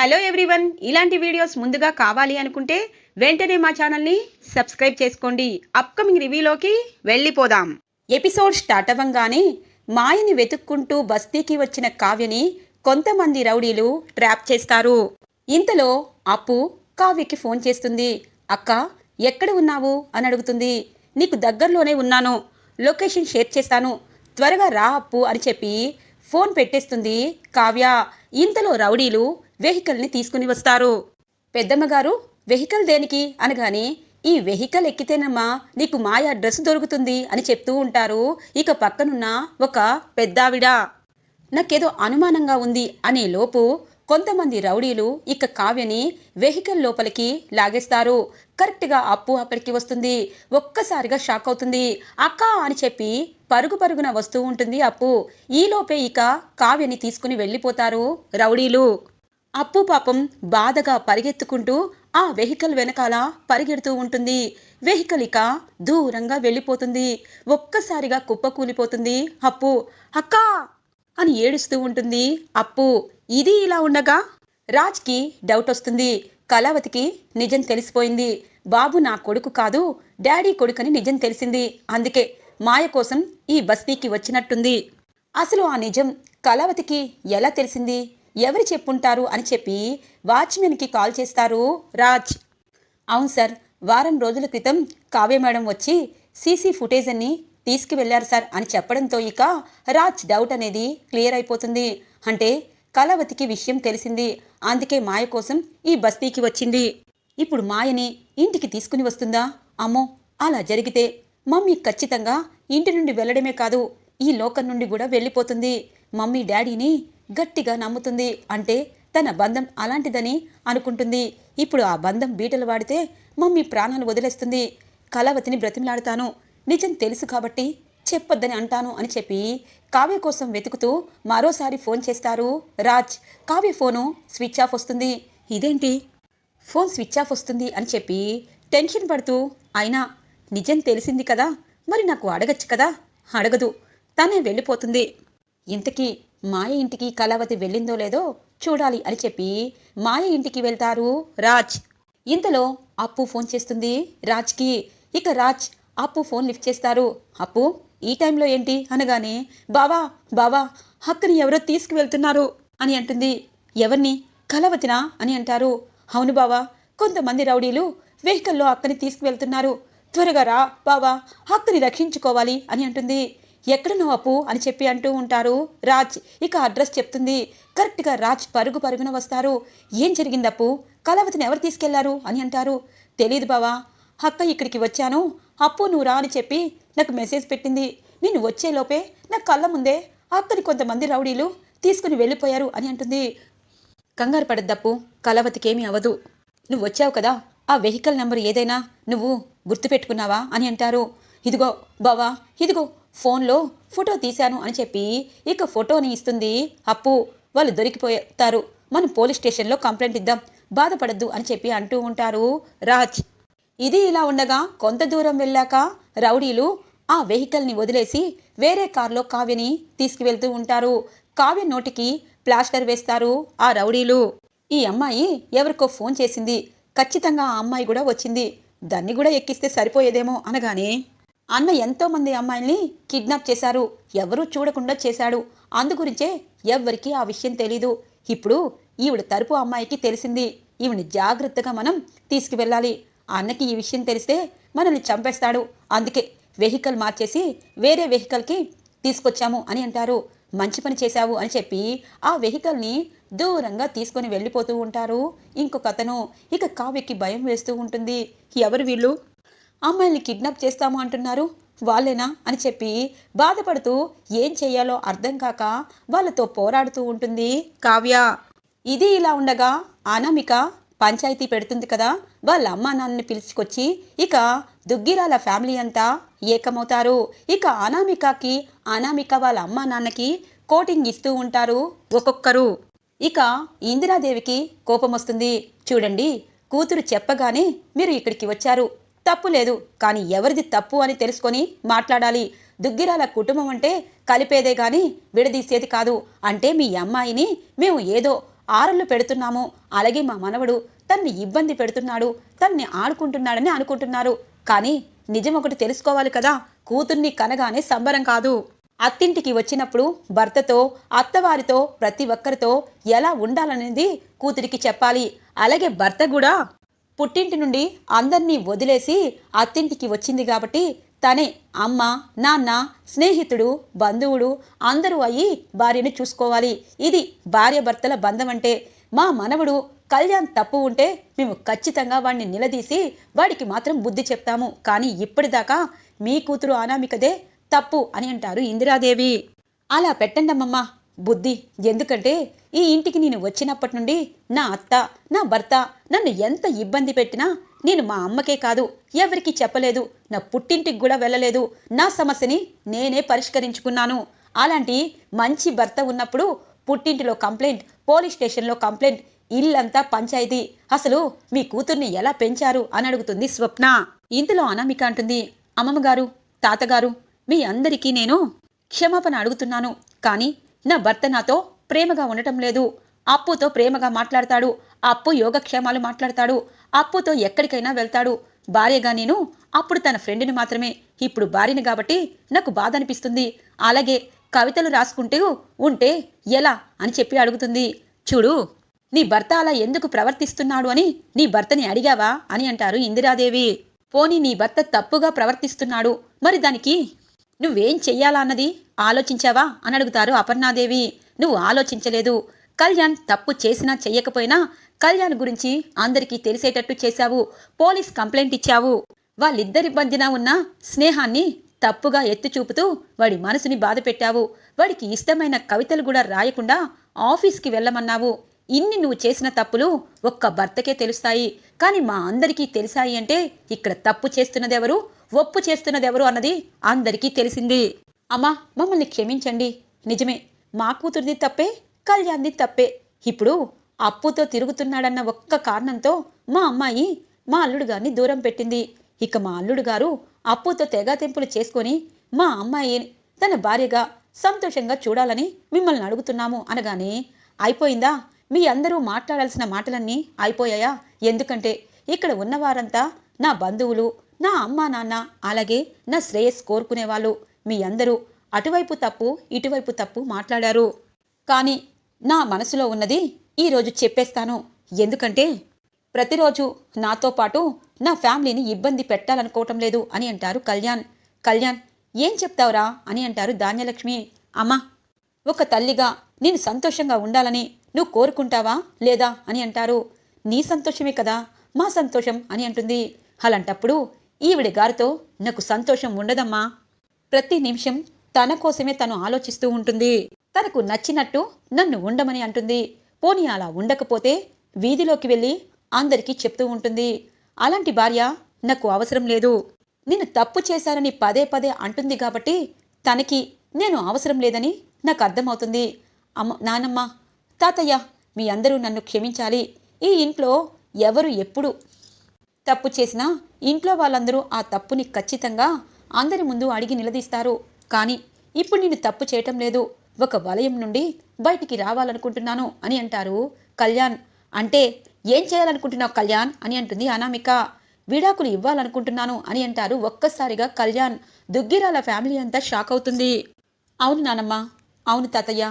Hello everyone ఇలాంటి videos ముందుగా కావాలి అనుకుంటే వెంటనే మా ఛానల్ని సబ్స్క్రైబ్ చేసుకోండి. అప్కమింగ్ రివ్యూలోకి వెళ్ళిపోదాం. ఎపిసోడ్ స్టార్ట్ అవ్వంగానే మాయని వెతుక్కుంటూ బస్తీకి వచ్చిన కావ్యని కొంతమంది రౌడీలు ట్రాప్ చేస్తారు. ఇంతలో అప్పు కావ్యకి ఫోన్ చేస్తుంది. అక్క ఎక్కడ ఉన్నావు? అని అడుగుతుంది. నీకు దగ్గరలోనే ఉన్నాను. లొకేషన్ షేర్ చేస్తాను. త్వరగా రా అప్పు అని చెప్పి ఫోన్ పెట్టేస్తుంది కావ్య. ఇంతలో రౌడీలు వెహికల్ని తీసుకుని వస్తారు. పెద్దమ్మగారు వెహికల్ దేనికి? అనగానే ఈ వెహికల్ ఎక్కితేనమ్మా నీకు మాయ డ్రెస్ దొరుకుతుంది అని చెప్తూ ఉంటారు. ఇక పక్కనున్న ఒక పెద్దావిడ నాకేదో అనుమానంగా ఉంది అనే లోపు కొంతమంది రౌడీలు ఇక కావ్యని వెహికల్ లోపలికి లాగేస్తారు. కరెక్ట్గా అప్పు అక్కడికి వస్తుంది. ఒక్కసారిగా షాక్ అవుతుంది. అక్క అని చెప్పి పరుగు పరుగున వస్తూ ఉంటుంది అప్పు. ఈలోపే ఇక కావ్యని తీసుకుని వెళ్ళిపోతారు రౌడీలు. అప్పు పాపం బాధగా పరిగెత్తుకుంటూ ఆ వెహికల్ వెనకాల పరిగెడుతూ ఉంటుంది. వెహికల్ ఇక దూరంగా వెళ్ళిపోతుంది. ఒక్కసారిగా కుప్పకూలిపోతుంది అప్పు అక్కా! అని ఏడుస్తూ ఉంటుంది. అప్పు ఇది ఇలా ఉండగా? రాజ్కి డౌట్ వస్తుంది. కళావతికి నిజం తెలిసిపోయింది. బాబు నా కొడుకు కాదు డాడీ కొడుకని నిజం తెలిసింది. అందుకే మాయ కోసం ఈ బస్తీకి వచ్చినట్టుంది. అసలు ఆ నిజం కళావతికి ఎలా తెలిసింది? ఎవరు చెప్పుంటారు అని చెప్పి వాచ్మెన్కి కాల్ చేస్తారు రాజ్. అవును సార్ వారం రోజుల క్రితం కావ్య మేడం వచ్చి సీసీ ఫుటేజ్ అన్ని తీసుకువెళ్ళారు సార్ అని చెప్పడంతో ఇక రాజ్ డౌట్ అనేది క్లియర్ అయిపోతుంది. అంటే కళావతికి విషయం తెలిసింది. అందుకే మాయ కోసం ఈ బస్తీకి వచ్చింది. ఇప్పుడు మాయని ఇంటికి తీసుకుని వస్తుందా? అమ్మో అలా జరిగితే మమ్మీ ఖచ్చితంగా ఇంటి నుండి వెళ్ళడమే కాదు ఈ లోకం నుండి కూడా వెళ్ళిపోతుంది. మమ్మీ డాడీని గట్టిగా నమ్ముతుంది. అంటే తన బంధం అలాంటిదని అనుకుంటుంది. ఇప్పుడు ఆ బంధం బీటలు వాడితే మమ్మీ ప్రాణాలు వదిలేస్తుంది. కళావతిని బ్రతిమలాడతాను. నిజం తెలుసు కాబట్టి చెప్పొద్దని అంటాను అని చెప్పి కావ్య కోసం వెతుకుతూ మరోసారి ఫోన్ చేస్తారు. Raj Kavya phone switch off వస్తుంది. ఇదేంటి? ఫోన్ స్విచ్ ఆఫ్ వస్తుంది అని చెప్పి టెన్షన్ పడుతూ అయినా నిజం తెలిసింది కదా? మరి నాకు అడగచ్చు కదా? అడగదు. తనే వెళ్ళిపోతుంది. ఇంతకీ మాయ ఇంటికి కళావతి వెళ్ళిందో లేదో చూడాలి అని చెప్పి మాయ ఇంటికి వెళ్తారు రాజ్. ఇంతలో అప్పు ఫోన్ చేస్తుంది రాజ్కి. ఇక రాజ్ అప్పు ఫోన్ లిఫ్ట్ చేస్తారు. అప్పు ఈ టైంలో ఏంటి అనగానే బావా బావా అక్కని ఎవరో తీసుకువెళ్తున్నారు అని అంటుంది. ఎవరిని? కలవతినా అని అంటారు. అవును బావా కొంతమంది రౌడీలు వెహికల్లో అక్కని తీసుకువెళ్తున్నారు. త్వరగా రా బావా అక్కని రక్షించుకోవాలి అని అంటుంది. ఎక్కడ నువ్వు అప్పు అని చెప్పి అంటూ ఉంటారు రాజ్. ఇక అడ్రస్ చెప్తుంది. కరెక్ట్గా రాజ్ పరుగు పరుగున వస్తారు. ఏం జరిగింది అప్పు? కళావతిని ఎవరు తీసుకెళ్ళారు అని అంటారు. తెలీదు బావా. అక్క ఇక్కడికి వచ్చాను. అప్పు నువ్వు రా అని చెప్పి నాకు మెసేజ్ పెట్టింది. నేను వచ్చేలోపే నా కళ్ళ ముందే అక్కని కొంతమంది రౌడీలు తీసుకుని వెళ్ళిపోయారు అని అంటుంది. కంగారు పడద్దప్పు కళావతికేమీ అవదు నువ్వు వచ్చావు కదా. ఆ వెహికల్ నెంబర్ ఏదైనా నువ్వు గుర్తుపెట్టుకున్నావా అని అంటారు. ఇదిగో బావా ఇదిగో ఫోన్లో ఫోటో తీశాను అని చెప్పి ఇక ఫోటోని ఇస్తుంది. అప్పు వాళ్ళు దొరికిపోతారు. మనం పోలీస్ స్టేషన్లో కంప్లైంట్ ఇద్దాం బాధపడద్దు అని చెప్పి అంటూ ఉంటారు రాజ్. ఇది ఇలా ఉండగా కొంత దూరం వెళ్ళాక రౌడీలు ఆ వెహికల్ని వదిలేసి వేరే కారులో కావ్యని తీసుకువెళ్తూ ఉంటారు. కావ్య నోటికి ప్లాస్టర్ వేస్తారు ఆ రౌడీలు. ఈ అమ్మాయి ఎవరికో ఫోన్ చేసింది. ఖచ్చితంగా ఆ అమ్మాయి కూడా వచ్చింది. దాన్ని కూడా ఎక్కిస్తే సరిపోయేదేమో అనగానే అన్న ఎంతోమంది అమ్మాయిల్ని కిడ్నాప్ చేశారు. ఎవరూ చూడకుండా చేశాడు. అందుగురించే ఎవ్వరికీ ఆ విషయం తెలీదు. ఇప్పుడు ఈవిడ తరపు అమ్మాయికి తెలిసింది. ఈవిని జాగ్రత్తగా మనం తీసుకువెళ్ళాలి. అన్నకి ఈ విషయం తెలిస్తే మనల్ని చంపేస్తాడు. అందుకే వెహికల్ మార్చేసి వేరే వెహికల్కి తీసుకొచ్చాము అని అంటారు. మంచి పని చేశావు అని చెప్పి ఆ వెహికల్ని దూరంగా తీసుకొని వెళ్ళిపోతూ ఉంటారు. ఇంకొక అతను. ఇక కావ్యకి భయం వేస్తూ ఉంటుంది. ఎవరు వీళ్ళు? అమ్మాయిని కిడ్నాప్ చేస్తాము అంటున్నారు. వాళ్ళేనా అని చెప్పి బాధపడుతూ ఏం చేయాలో అర్థం కాక వాళ్ళతో పోరాడుతూ ఉంటుంది కావ్య. ఇది ఇలా ఉండగా అనామిక పంచాయతీ పెడుతుంది కదా. వాళ్ళ అమ్మ నాన్నని పిలుచుకొచ్చి ఇక దుగ్గిరాల ఫ్యామిలీ అంతా ఏకమవుతారు. ఇక అనామికకి అనామిక వాళ్ళ అమ్మ నాన్నకి కోటింగ్ ఇస్తూ ఉంటారు ఒక్కొక్కరు. ఇక ఇందిరాదేవికి కోపం వస్తుంది. చూడండి కూతురు చెప్పగానే మీరు ఇక్కడికి వచ్చారు. తప్పు లేదు కానీ ఎవరిది తప్పు అని తెలుసుకొని మాట్లాడాలి. దుగ్గిరాల కుటుంబం అంటే కలిపేదే కానీ విడదీసేది కాదు. అంటే మీ అమ్మాయిని మేము ఏదో ఆరళ్ళు పెడుతున్నాము. అలాగే మా మనవడు తన్ని ఇబ్బంది పెడుతున్నాడు. తన్ని ఆడుకుంటున్నాడని అనుకుంటున్నారు. కానీ నిజం ఒకటి తెలుసుకోవాలి కదా. కూతుర్ని కనగానే సంబరం కాదు. అత్తింటికి వచ్చినప్పుడు భర్తతో అత్తవారితో ప్రతి ఒక్కరితో ఎలా ఉండాలనేది కూతురికి చెప్పాలి. అలాగే భర్త కూడా పుట్టింటి నుండి అందర్నీ వదిలేసి అత్తింటికి వచ్చింది కాబట్టి తనే అమ్మ నాన్న స్నేహితుడు బంధువుడు అందరూ అయ్యి భార్యను చూసుకోవాలి. ఇది భార్యభర్తల బంధం అంటే మా మనవడు కళ్యాణ్ తప్పు ఉంటే మేము ఖచ్చితంగా వాడిని నిలదీసి వాడికి మాత్రం బుద్ధి చెప్తాము. కానీ ఇప్పటిదాకా మీ కూతురు అనామికదే తప్పు అని అంటారు ఇందిరాదేవి. అలా పెట్టండమ్మమ్మ. బుద్ధి. ఎందుకంటే ఈ ఇంటికి నేను వచ్చినప్పటి నుండి నా అత్త నా భర్త నన్ను ఎంత ఇబ్బంది పెట్టినా నేను మా అమ్మకే కాదు ఎవరికీ చెప్పలేదు నా పుట్టింటికి కూడా వెళ్ళలేదు నా సమస్యని నేనే పరిష్కరించుకున్నాను. అలాంటి మంచి భర్త ఉన్నప్పుడు పుట్టింటిలో కంప్లైంట్ పోలీస్ స్టేషన్లో కంప్లైంట్ ఇల్లంతా పంచాయతీ. అసలు మీ కూతుర్ని ఎలా పెంచారు అని అడుగుతుంది స్వప్న. ఇందులో అనామిక అంటుంది అమ్మమ్మగారు తాతగారు మీ అందరికీ నేను క్షమాపణ అడుగుతున్నాను. కానీ నా భర్త నాతో ప్రేమగా ఉండటం లేదు. అప్పుతో ప్రేమగా మాట్లాడతాడు. అప్పు యోగక్షేమాలు మాట్లాడతాడు. అప్పుతో ఎక్కడికైనా వెళ్తాడు. భార్యగా నేను అప్పుడు తన ఫ్రెండ్ని మాత్రమే. ఇప్పుడు భార్యని కాబట్టి నాకు బాధ అనిపిస్తుంది అలాగే కవితలు రాసుకుంటూ ఉంటే ఎలా అని చెప్పి అడుగుతుంది. చూడు నీ భర్త అలా ఎందుకు ప్రవర్తిస్తున్నాడు అని నీ భర్తని అడిగావా అని అంటారు ఇందిరాదేవి. పోనీ నీ భర్త తప్పుగా ప్రవర్తిస్తున్నాడు. మరి దానికి నువ్వేం చెయ్యాలా అన్నది ఆలోచించావా? అని అడుగుతారు అపర్ణాదేవి. నువ్వు ఆలోచించలేదు. కళ్యాణ్ తప్పు చేసినా చెయ్యకపోయినా కళ్యాణ్ గురించి అందరికీ తెలిసేటట్టు చేశావు. పోలీస్ కంప్లైంట్ ఇచ్చావు. వాళ్ళిద్దరి మధ్యన ఉన్న స్నేహాన్ని తప్పుగా ఎత్తి చూపుతూ వాడి మనసుని బాధపెట్టావు. వాడికి ఇష్టమైన కవితలు కూడా రాయకుండా ఆఫీస్కి వెళ్ళమన్నావు. ఇన్ని నువ్వు చేసిన తప్పులు ఒక్క భర్తకే తెలుస్తాయి. కానీ మా అందరికీ తెలిసాయి అంటే ఇక్కడ తప్పు చేస్తున్నదెవరు ఒప్పు చేస్తున్నదెవరు అన్నది అందరికీ తెలిసింది. అమ్మా మమ్మల్ని క్షమించండి. నిజమే మా కూతురిది తప్పే కళ్యాణ్ది తప్పే. ఇప్పుడు అప్పుతో తిరుగుతున్నాడన్న ఒక్క కారణంతో మా అమ్మాయి మా అల్లుడు గారిని దూరం పెట్టింది. ఇక మా అల్లుడు గారు అప్పుతో తెగాతింపులు చేసుకొని మా అమ్మాయి తన భార్యగా సంతోషంగా చూడాలని మిమ్మల్ని అడుగుతున్నాము అనగానే అయిపోయిందా? మీ అందరూ మాట్లాడాల్సిన మాటలన్నీ అయిపోయాయా? ఎందుకంటే ఇక్కడ ఉన్నవారంతా నా బంధువులు నా అమ్మా నాన్న అలాగే నా శ్రేయస్ కోరుకునేవాళ్ళు. మీ అందరూ అటువైపు తప్పు ఇటువైపు తప్పు మాట్లాడారు. కానీ నా మనసులో ఉన్నది ఈరోజు చెప్పేస్తాను. ఎందుకంటే ప్రతిరోజు నాతో పాటు నా ఫ్యామిలీని ఇబ్బంది పెట్టాలనుకోవటం లేదు అని అంటారు కళ్యాణ్. కళ్యాణ్ ఏం చెప్తావురా అని అంటారు ధాన్యలక్ష్మి. అమ్మా ఒక తల్లిగా నేను సంతోషంగా ఉండాలని నువ్వు కోరుకుంటావా లేదా అని అంటారు. నీ సంతోషమే కదా మా సంతోషం అని అంటుంది. అలాంటప్పుడు ఈవిడి గారితో నాకు సంతోషం ఉండదమ్మా. ప్రతి నిమిషం తన కోసమే తను ఆలోచిస్తూ ఉంటుంది. తనకు నచ్చినట్టు నన్ను ఉండమని అంటుంది. పోనీ అలా ఉండకపోతే వీధిలోకి వెళ్ళి అందరికీ చెప్తూ ఉంటుంది. అలాంటి భార్య నాకు అవసరం లేదు. నేను తప్పు చేశానని పదే పదే అంటుంది కాబట్టి తనకి నేను అవసరం లేదని నాకు అర్థమవుతుంది. అమ్మ నానమ్మ తాతయ్య మీ అందరూ నన్ను క్షమించాలి. ఈ ఇంట్లో ఎవరు ఎప్పుడు తప్పు చేసినా ఇంట్లో వాళ్ళందరూ ఆ తప్పుని ఖచ్చితంగా అందరి ముందు అడిగి నిలదీస్తారు. కానీ ఇప్పుడు నేను తప్పు చేయటం లేదు. ఒక వలయం నుండి బయటికి రావాలనుకుంటున్నాను అని అంటారు కళ్యాణ్. అంటే ఏం చేయాలనుకుంటున్నావు కళ్యాణ్ అని అంటుంది అనామిక. విడాకులు ఇవ్వాలనుకుంటున్నాను అని అంటారు ఒక్కసారిగా కళ్యాణ్. దుగ్గిరాల ఫ్యామిలీ అంతా షాక్ అవుతుంది. అవును నానమ్మ. అవును తాతయ్య.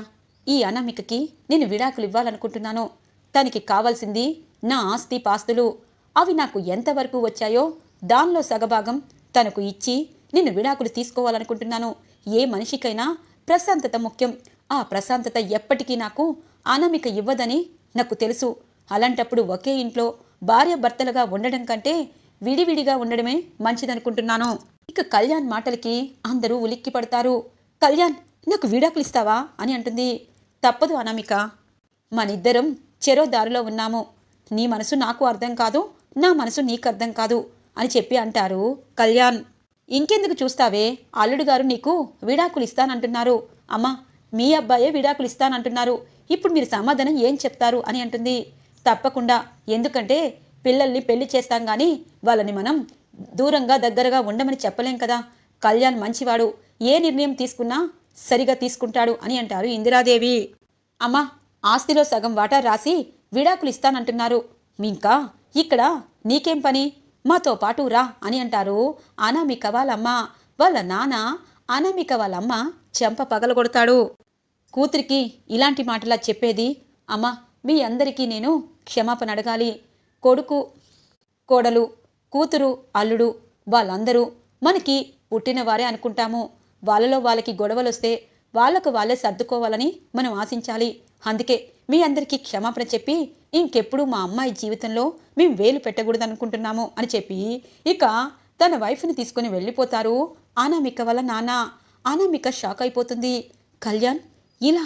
ఈ అనామికకి నేను విడాకులు ఇవ్వాలనుకుంటున్నాను. తనకి కావాల్సింది నా ఆస్తి పాస్తులు. అవి నాకు ఎంతవరకు వచ్చాయో దానిలో సగభాగం తనకు ఇచ్చి నేను విడాకులు తీసుకోవాలనుకుంటున్నాను. ఏ మనిషికైనా ప్రశాంతత ముఖ్యం. ఆ ప్రశాంతత ఎప్పటికీ నాకు అనామిక ఇవ్వదని నాకు తెలుసు. అలాంటప్పుడు ఒకే ఇంట్లో భార్య భర్తలుగా ఉండడం కంటే విడివిడిగా ఉండడమే మంచిదనుకుంటున్నాను. ఇక కళ్యాణ్ మాటలకి అందరూ ఉలిక్కి పడతారు కళ్యాణ్ నాకు విడాకులు ఇస్తావా? అని అంటుంది. తప్పదు అనామిక. మనిద్దరం చెరో దారిలో ఉన్నాము. నీ మనసు నాకు అర్థం కాదు నా మనసు నీకు అర్థం కాదు అని చెప్పి అంటారు కళ్యాణ్. ఇంకెందుకు చూస్తావే? అల్లుడు గారు నీకు విడాకులు ఇస్తానంటున్నారు. అమ్మా మీ అబ్బాయే విడాకులు ఇస్తానంటున్నారు. ఇప్పుడు మీరు సమాధానం ఏం చెప్తారు అని అంటుంది. తప్పకుండా. ఎందుకంటే పిల్లల్ని పెళ్ళి చేస్తాం కానీ వాళ్ళని మనం దూరంగా దగ్గరగా ఉండమని చెప్పలేం కదా. కళ్యాణ్ మంచివాడు. ఏ నిర్ణయం తీసుకున్నా సరిగా తీసుకుంటాడు అని అంటారు ఇందిరాదేవి. అమ్మా ఆస్తిలో సగం వాటా రాసి విడాకులు ఇస్తానంటున్నారు. ఇంకా ఇక్కడ నీకేం పని? మాతో పాటు రా అని అంటారు అనామిక వాళ్ళమ్మ. వాళ్ళ నాన్న అనామిక వాళ్ళమ్మ చెంప పగలగొడతాడు. కూతురికి ఇలాంటి మాటలా చెప్పేది? అమ్మ మీ అందరికీ నేను క్షమాపణ అడగాలి. కొడుకు కోడలు కూతురు అల్లుడు వాళ్ళందరూ మనకి పుట్టినవారే అనుకుంటాము. వాళ్ళలో వాళ్ళకి గొడవలు వస్తే వాళ్ళకు వాళ్ళే సర్దుకోవాలని మనం ఆశించాలి. అందుకే మీ అందరికీ క్షమాపణ చెప్పి ఇంకెప్పుడు మా అమ్మాయి జీవితంలో మేము వేలు పెట్టకూడదు అనుకుంటున్నాము అని చెప్పి ఇక తన వైఫ్ని తీసుకుని వెళ్ళిపోతారు అనామిక వల్ల నాన్న. అనామిక షాక్ అయిపోతుంది. కళ్యాణ్ ఇలా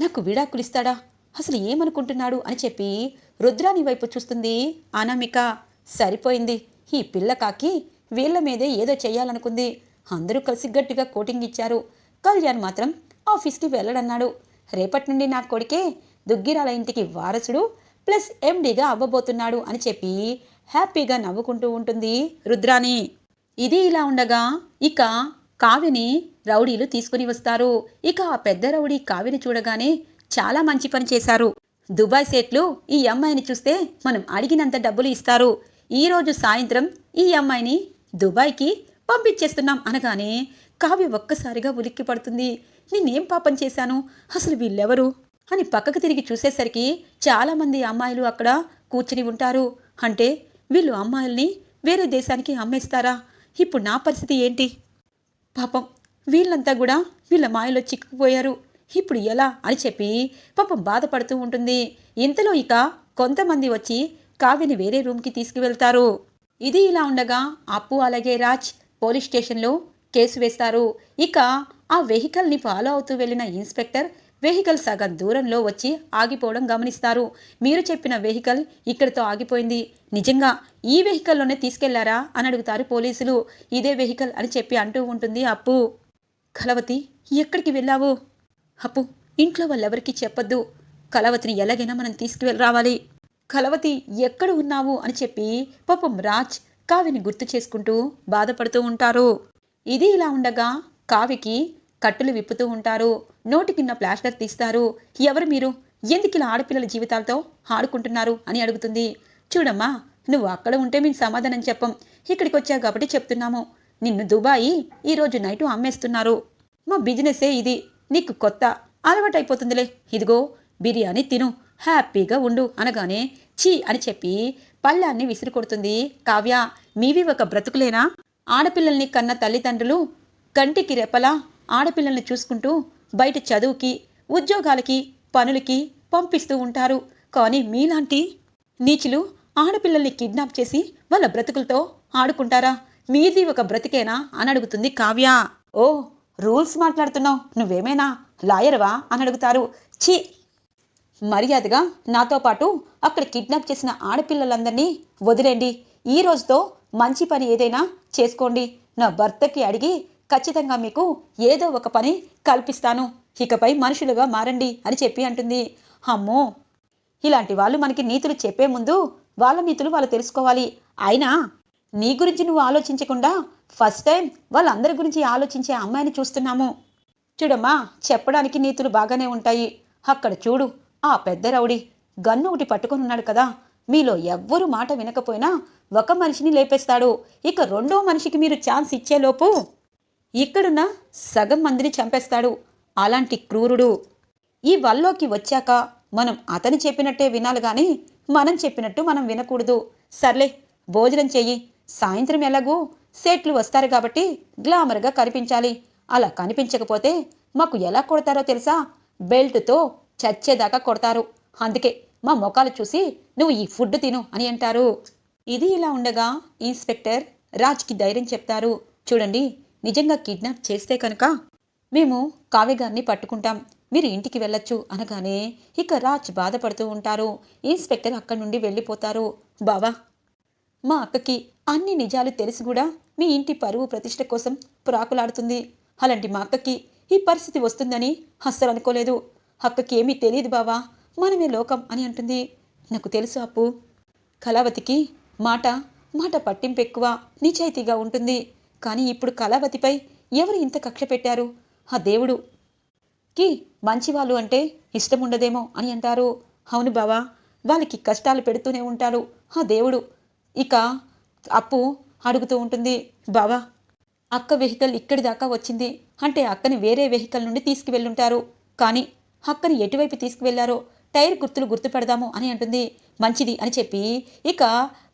నాకు విడాకులు ఇస్తాడా? అసలు ఏమనుకుంటున్నాడు? అని చెప్పి రుద్రాని వైపు చూస్తుంది అనామిక. సరిపోయింది. ఈ పిల్ల కాకి వీళ్ళ మీదే ఏదో చేయాలనుకుంది అందరూ కలిసి గట్టిగా కోటింగ్ ఇచ్చారు. కళ్యాణ్ మాత్రం ఆఫీస్కి వెళ్ళడన్నాడు. రేపటి నుండి నా కొడుకే దుగ్గిరాల ఇంటికి వారసుడు ప్లస్ ఎండీగా అవ్వబోతున్నాడు అని చెప్పి హ్యాపీగా నవ్వుకుంటూ ఉంటుంది రుద్రాని ఇది ఇలా ఉండగా ఇక కావ్యని రౌడీలు తీసుకుని వస్తారు. ఇక ఆ పెద్ద రౌడీ కావ్యని చూడగానే చాలా మంచి పని చేశారు. దుబాయ్ సేట్లు ఈ అమ్మాయిని చూస్తే మనం అడిగినంత డబ్బులు ఇస్తారు. ఈరోజు సాయంత్రం ఈ అమ్మాయిని దుబాయ్కి పంపించేస్తున్నాం అనగానే కావ్య ఒక్కసారిగా ఉలిక్కి పడుతుంది. నేనేం పాపం చేశాను? అసలు వీళ్ళెవరు? అని పక్కకు తిరిగి చూసేసరికి చాలామంది అమ్మాయిలు అక్కడ కూర్చుని ఉంటారు. అంటే వీళ్ళు అమ్మాయిల్ని వేరే దేశానికి అమ్మేస్తారా? ఇప్పుడు నా పరిస్థితి ఏంటి? పాపం వీళ్ళంతా కూడా వీళ్ళ మాయలో చిక్కుకుపోయారు. ఇప్పుడు ఎలా అని చెప్పి పాపం బాధపడుతూ ఉంటుంది. ఇంతలో ఇక కొంతమంది వచ్చి కావ్యని వేరే రూమ్కి తీసుకువెళ్తారు. ఇది ఇలా ఉండగా అప్పు అలాగే రాజ్ పోలీస్ స్టేషన్లో కేసు వేస్తారు. ఇక ఆ వెహికల్ని ఫాలో అవుతూ వెళ్ళిన ఇన్స్పెక్టర్ వెహికల్ సగం దూరంలో వచ్చి ఆగిపోవడం గమనిస్తారు. మీరు చెప్పిన వెహికల్ ఇక్కడితో ఆగిపోయింది. నిజంగా ఈ వెహికల్లోనే తీసుకెళ్ళారా? అని అడుగుతారు పోలీసులు. ఇదే వెహికల్ అని చెప్పి అంటూ ఉంటుంది అప్పు. కలవతి ఎక్కడికి వెళ్ళావు? అప్పు ఇంట్లో వాళ్ళెవరికీ చెప్పొద్దు. కలవతిని ఎలాగైనా మనం తీసుకువెళ్ళి రావాలి. కలవతి ఎక్కడ ఉన్నావు? అని చెప్పి పాపం రాజ్ కావిని గుర్తు చేసుకుంటూ బాధపడుతూ ఉంటారు. ఇది ఇలా ఉండగా కావికి కట్టులు విప్పుతూ ఉంటారు. నోటికిన్న ప్లాస్టర్ తీస్తారు. ఎవరు మీరు? ఎందుకు ఇలా ఆడపిల్లల జీవితాలతో ఆడుకుంటున్నారు అని అడుగుతుంది. చూడమ్మా నువ్వు అక్కడ ఉంటే మేము సమాధానం చెప్పం. ఇక్కడికి వచ్చావు కాబట్టి చెప్తున్నాము. నిన్ను దుబాయి ఈరోజు నైటు అమ్మేస్తున్నారు. మా బిజినెసే ఇది. నీకు కొత్త. అలవాటైపోతుందిలే. ఇదిగో బిర్యానీ తిను. హ్యాపీగా ఉండు అనగానే చీ అని చెప్పి పళ్ళాన్ని విసిరి కొడుతుంది. కావ్య మీవి ఒక బ్రతుకులేనా? ఆడపిల్లల్ని కన్న తల్లిదండ్రులు కంటికి రెప్పలా ఆడపిల్లల్ని చూసుకుంటూ బయట చదువుకి ఉద్యోగాలకి పనులకి పంపిస్తూ ఉంటారు. కానీ మీలాంటి నీచులు ఆడపిల్లల్ని కిడ్నాప్ చేసి వాళ్ళ బ్రతుకులతో ఆడుకుంటారా? మీది ఒక బ్రతికేనా? అని అడుగుతుంది కావ్య. ఓ రూల్స్ మాట్లాడుతున్నావు. నువ్వేమైనా లాయర్వా? అని అడుగుతారు. ఛీ మర్యాదగా నాతో పాటు అక్కడ కిడ్నాప్ చేసిన ఆడపిల్లలందరినీ వదిలేండి. ఈ రోజుతో మంచి పని ఏదైనా చేసుకోండి. నా భర్తకి అడిగి ఖచ్చితంగా మీకు ఏదో ఒక పని కల్పిస్తాను. ఇకపై మనుషులుగా మారండి అని చెప్పి అంటుంది. అమ్మో! ఇలాంటి వాళ్ళు మనకి నీతులు చెప్పే ముందు వాళ్ళ నీతులు వాళ్ళు తెలుసుకోవాలి. అయినా నీ గురించి నువ్వు ఆలోచించకుండా ఫస్ట్ టైం వాళ్ళందరి గురించి ఆలోచించే అమ్మాయిని చూస్తున్నాము. చూడమ్మా చెప్పడానికి నీతులు బాగానే ఉంటాయి. అక్కడ చూడు ఆ పెద్ద రౌడీ గన్ను ఒకటి పట్టుకొని ఉన్నాడు కదా. మీలో ఎవ్వరు మాట వినకపోయినా ఒక మనిషిని లేపేస్తాడు. ఇక రెండో మనిషికి మీరు ఛాన్స్ ఇచ్చేలోపు ఇక్కడున్న సగం మందిని చంపేస్తాడు అలాంటి క్రూరుడు. ఈ వల్లోకి వచ్చాక మనం అతను చెప్పినట్టే వినాలి కానీ మనం చెప్పినట్టు మనం వినకూడదు. సర్లే భోజనం చెయ్యి. సాయంత్రం ఎలాగూ సేట్లు వస్తారు కాబట్టి గ్లామర్గా కనిపించాలి. అలా కనిపించకపోతే మాకు ఎలా కొడతారో తెలుసా? బెల్ట్తో చచ్చేదాకా కొడతారు. అందుకే మా ముఖాలు చూసి నువ్వు ఈ ఫుడ్ తిను అని అంటారు. ఇది ఇలా ఉండగా ఇన్స్పెక్టర్ రాజ్కి ధైర్యం చెప్తారు. చూడండి నిజంగా కిడ్నాప్ చేస్తే కనుక మేము కావ్యగారిని పట్టుకుంటాం. మీరు ఇంటికి వెళ్ళొచ్చు అనగానే ఇక రాజ్ బాధపడుతూ ఉంటారు. ఇన్స్పెక్టర్ అక్కడి నుండి వెళ్ళిపోతారు. బావా మా అక్కకి అన్ని నిజాలు తెలిసి కూడా మీ ఇంటి పరువు ప్రతిష్ట కోసం పురాకులాడుతుంది. అలాంటి మా అక్కకి ఈ పరిస్థితి వస్తుందని అస్సలు అనుకోలేదు. అక్కకి తెలియదు బావా. మనమే లోకం అని అంటుంది. నాకు తెలుసు అప్పు. కళావతికి మాట మాట పట్టింపు ఎక్కువ నిజాయితీగా ఉంటుంది. కానీ ఇప్పుడు కళావతిపై ఎవరు ఇంత కక్ష పెట్టారు? ఆ దేవుడు. కి మంచి వాళ్ళు అంటే ఇష్టం ఉండదేమో అని అంటారు. అవును బావా వాళ్ళకి కష్టాలు పెడుతూనే ఉంటారు. ఆ దేవుడు. ఇక అప్పు అడుగుతూ ఉంటుంది. బావా అక్క వెహికల్ ఇక్కడి దాకా వచ్చింది. అంటే అక్కని వేరే వెహికల్ నుండి తీసుకువెళ్ళుంటారు. కానీ హక్కని ఎటువైపు తీసుకువెళ్ళారో టైర్ గుర్తులు గుర్తుపెడదాము అని అంటుంది. మంచిది అని చెప్పి ఇక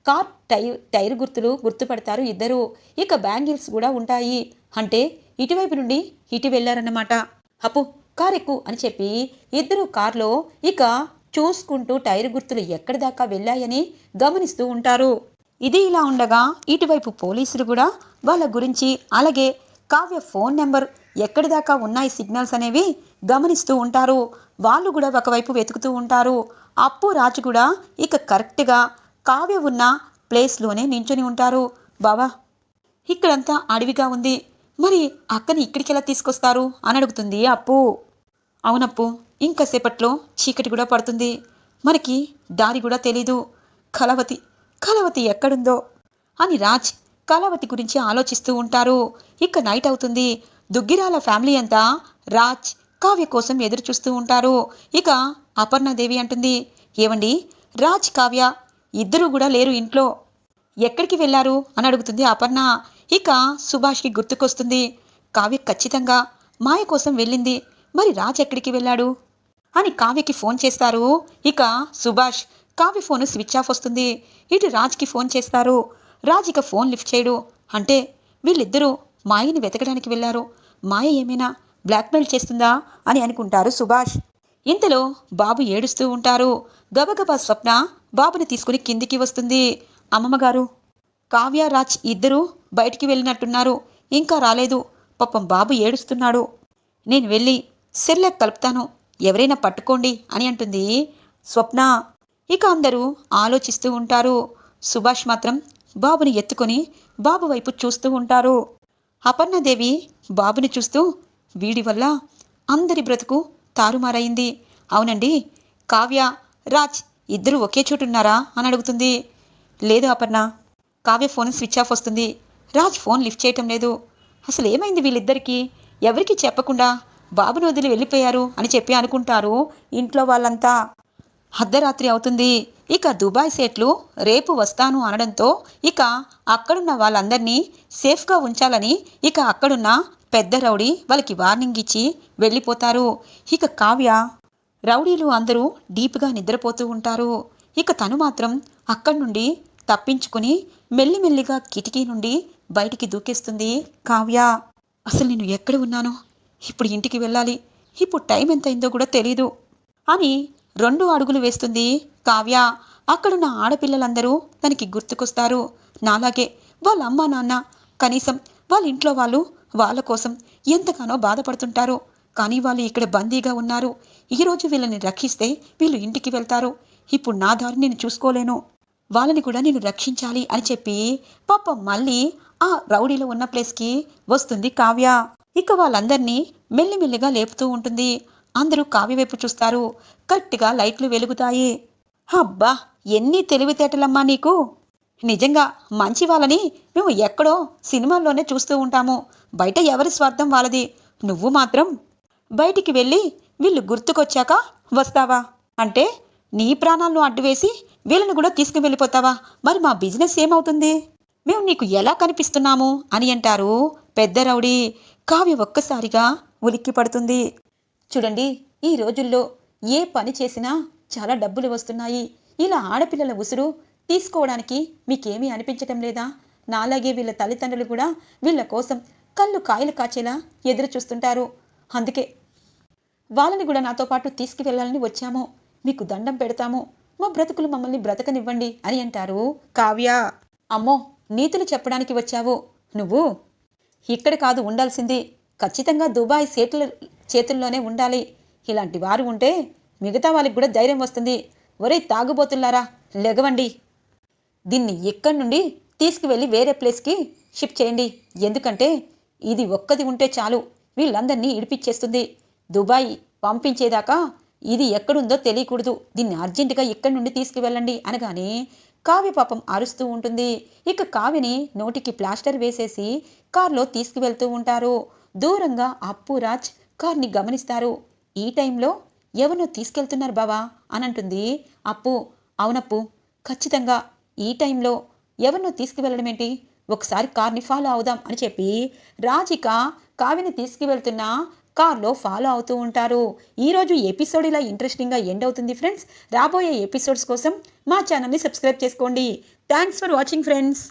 కార్ టైర్ టైర్ గుర్తులు గుర్తుపడతారు ఇద్దరు. ఇక బ్యాంగిల్స్ కూడా ఉంటాయి. అంటే ఇటువైపు నుండి ఇటు వెళ్ళారన్నమాట అప్పు కార్ ఎక్కు అని చెప్పి ఇద్దరు కార్లో ఇక చూసుకుంటూ టైర్ గుర్తులు ఎక్కడి దాకా వెళ్ళాయని గమనిస్తూ ఉంటారు. ఇది ఇలా ఉండగా ఇటువైపు పోలీసులు కూడా వాళ్ళ గురించి అలాగే కావ్య ఫోన్ నెంబర్ ఎక్కడి దాకా ఉన్నాయి సిగ్నల్స్ అనేవి గమనిస్తూ ఉంటారు. వాళ్ళు కూడా ఒకవైపు వెతుకుతూ ఉంటారు. అప్పు రాజు కూడా ఇక కరెక్ట్గా కావ్య ఉన్న ప్లేస్లోనే నించుని ఉంటారు. బావా ఇక్కడంతా అడవిగా ఉంది. మరి అక్కని ఇక్కడికి ఎలా తీసుకొస్తారు? అని అడుగుతుంది అప్పు. అవునప్పు ఇంకాసేపట్లో చీకటి కూడా పడుతుంది. మనకి దారి కూడా తెలీదు. కలవతి కలవతి ఎక్కడుందో? అని రాజ్ కలవతి గురించి ఆలోచిస్తూ ఉంటారు. ఇక నైట్ అవుతుంది. దుగ్గిరాల ఫ్యామిలీ అంతా రాజ్ కావ్య కోసం ఎదురు చూస్తూ ఉంటారు. ఇక అపర్ణాదేవి అంటుంది ఏమండి రాజ్ కావ్య ఇద్దరూ కూడా లేరు ఇంట్లో. ఎక్కడికి వెళ్ళారు? అని అడుగుతుంది అపర్ణ. ఇక సుభాష్కి గుర్తుకొస్తుంది కావ్య ఖచ్చితంగా మాయ కోసం వెళ్ళింది. మరి రాజ్ ఎక్కడికి వెళ్ళాడు? అని కావ్యకి ఫోన్ చేస్తారు. ఇక Subhash Kavya phone switch off వస్తుంది. ఇటు రాజ్కి ఫోన్ చేస్తారు. రాజ్ ఇక ఫోన్ లిఫ్ట్ చేయడు. అంటే వీళ్ళిద్దరూ మాయని వెతకడానికి వెళ్ళారు. మాయ ఏమైనా బ్లాక్మెయిల్ చేస్తుందా అని అనుకుంటారు సుభాష్. ఇంతలో బాబు ఏడుస్తూ ఉంటారు. గబగబా స్వప్న బాబుని తీసుకుని కిందికి వస్తుంది. అమ్మమ్మగారు కావ్య రాజ్ ఇద్దరూ బయటికి వెళ్ళినట్టున్నారు. ఇంకా రాలేదు. పాపం బాబు ఏడుస్తున్నాడు. నేను వెళ్ళి సెర్లాక్ కలుపుతాను. ఎవరైనా పట్టుకోండి అని అంటుంది స్వప్న. ఇక అందరూ ఆలోచిస్తూ ఉంటారు. సుభాష్ మాత్రం బాబుని ఎత్తుకొని బాబు వైపు చూస్తూ ఉంటారు. అపర్ణదేవి బాబుని చూస్తూ వీడి వల్ల అందరి బ్రతుకు తారుమారైంది. అవునండి కావ్య రాజ్ ఇద్దరు ఒకే చోటున్నారా అని అడుగుతుంది. లేదు Aparna Kavya phone switch off వస్తుంది. రాజ్ ఫోన్ లిఫ్ట్ చేయటం లేదు. అసలు ఏమైంది వీళ్ళిద్దరికీ? ఎవరికి చెప్పకుండా బాబును వదిలి వెళ్ళిపోయారు అని చెప్పి అనుకుంటారు ఇంట్లో వాళ్ళంతా. అర్ధరాత్రి అవుతుంది. ఇక దుబాయ్ సేట్లు రేపు వస్తాను అనడంతో ఇక అక్కడున్న వాళ్ళందరినీ సేఫ్గా ఉంచాలని ఇక అక్కడున్న పెద్ద రౌడీ వాళ్ళకి వార్నింగ్ ఇచ్చి వెళ్ళిపోతారు. ఇక కావ్య రౌడీలు అందరూ డీప్గా నిద్రపోతూ ఉంటారు. ఇక తను మాత్రం అక్కడి నుండి తప్పించుకుని మెల్లిమెల్లిగా కిటికీ నుండి బయటికి దూకేస్తుంది కావ్య. అసలు నేను ఎక్కడ ఉన్నాను? ఇప్పుడు ఇంటికి వెళ్ళాలి. ఇప్పుడు టైం ఎంత అయిందో కూడా తెలీదు అని రెండు అడుగులు వేస్తుంది కావ్య. అక్కడున్న ఆడపిల్లలందరూ తనకి గుర్తుకొస్తారు. నాలాగే వాళ్ళ అమ్మ నాన్న కనీసం వాళ్ళ ఇంట్లో వాళ్ళు వాళ్ళ కోసం ఎంతగానో బాధపడుతుంటారు. కానీ వాళ్ళు ఇక్కడ బందీగా ఉన్నారు. ఈరోజు వీళ్ళని రక్షిస్తే వీళ్ళు ఇంటికి వెళ్తారు. ఇప్పుడు నా దారి నేను చూసుకోలేను. వాళ్ళని కూడా నేను రక్షించాలి అని చెప్పి పాపం మళ్ళీ ఆ రౌడీలో ఉన్న ప్లేస్కి వస్తుంది కావ్య. ఇక వాళ్ళందరినీ మెల్లిమెల్లిగా లేపుతూ ఉంటుంది. అందరూ కావ్య వైపు చూస్తారు. కరెక్ట్గా లైట్లు వెలుగుతాయి. అబ్బా! ఎన్ని తెలివితేటలమ్మా నీకు! నిజంగా మంచి వాళ్ళని మేము ఎక్కడో సినిమాల్లోనే చూస్తూ ఉంటాము. బయట ఎవరి స్వార్థం వాళ్ళది? నువ్వు మాత్రం బయటికి వెళ్ళి వీళ్ళు గుర్తుకొచ్చాక వస్తావా? అంటే నీ ప్రాణాలను అడ్డువేసి వీళ్ళని కూడా తీసుకుని వెళ్ళిపోతావా మరి మా బిజినెస్ ఏమవుతుంది? మేము నీకు ఎలా కనిపిస్తున్నాము? అని అంటారు పెద్ద రౌడీ. కావ్య ఒక్కసారిగా ఉలిక్కి పడుతుంది. చూడండి ఈ రోజుల్లో ఏ పని చేసినా చాలా డబ్బులు వస్తున్నాయి. ఇలా ఆడపిల్లల ఉసురు తీసుకోవడానికి మీకేమీ అనిపించటం లేదా? నాలాగే వీళ్ళ తల్లిదండ్రులు కూడా వీళ్ళ కోసం కళ్ళు కాయలు కాచేలా ఎదురు చూస్తుంటారు. అందుకే వాళ్ళని కూడా నాతో పాటు తీసుకువెళ్ళాలని వచ్చాము. మీకు దండం పెడతాము. మా బ్రతుకులు మమ్మల్ని బ్రతకనివ్వండి అని అంటారు. కావ్య అమ్మో నీతులు చెప్పడానికి వచ్చావు. నువ్వు ఇక్కడ కాదు ఉండాల్సింది. ఖచ్చితంగా దుబాయ్ సేట్ల చేతుల్లోనే ఉండాలి. ఇలాంటి వారు ఉంటే మిగతా వాళ్ళకి కూడా ధైర్యం వస్తుంది. ఒరే తాగుబోతుల్లారా లెగవండి. దీన్ని ఇక్కడి నుండి తీసుకువెళ్ళి వేరే ప్లేస్కి షిఫ్ట్ చేయండి. ఎందుకంటే ఇది ఒక్కది ఉంటే చాలు. వీళ్ళందరినీ ఇడిపిచ్చేస్తుంది. దుబాయ్ పంపించేదాకా ఇది ఎక్కడుందో తెలియకూడదు. దీన్ని అర్జెంటుగా ఇక్కడి నుండి తీసుకువెళ్ళండి అనగానే కావ్య పాపం అరుస్తూ ఉంటుంది. ఇక కావ్యని నోటికి ప్లాస్టర్ వేసేసి కారులో తీసుకువెళ్తూ ఉంటారు. దూరంగా అప్పురాజ్ కార్ని గమనిస్తారు. ఈ టైంలో ఎవరినో తీసుకెళ్తున్నారు బావా అని అంటుంది. అప్పు అవునప్పు ఖచ్చితంగా ఈ టైంలో ఎవరినో తీసుకువెళ్ళడం ఏంటి? ఒకసారి కార్ని ఫాలో అవుదాం అని చెప్పి రాజిక కావిని తీసుకువెళ్తున్న కార్లో ఫాలో అవుతూ ఉంటారు. ఈరోజు ఎపిసోడ్ ఇలా ఇంట్రెస్టింగ్గా ఎండ్ అవుతుంది ఫ్రెండ్స్ రాబోయే ఎపిసోడ్స్ కోసం మా ఛానల్ని సబ్స్క్రైబ్ చేసుకోండి. Thanks for watching friends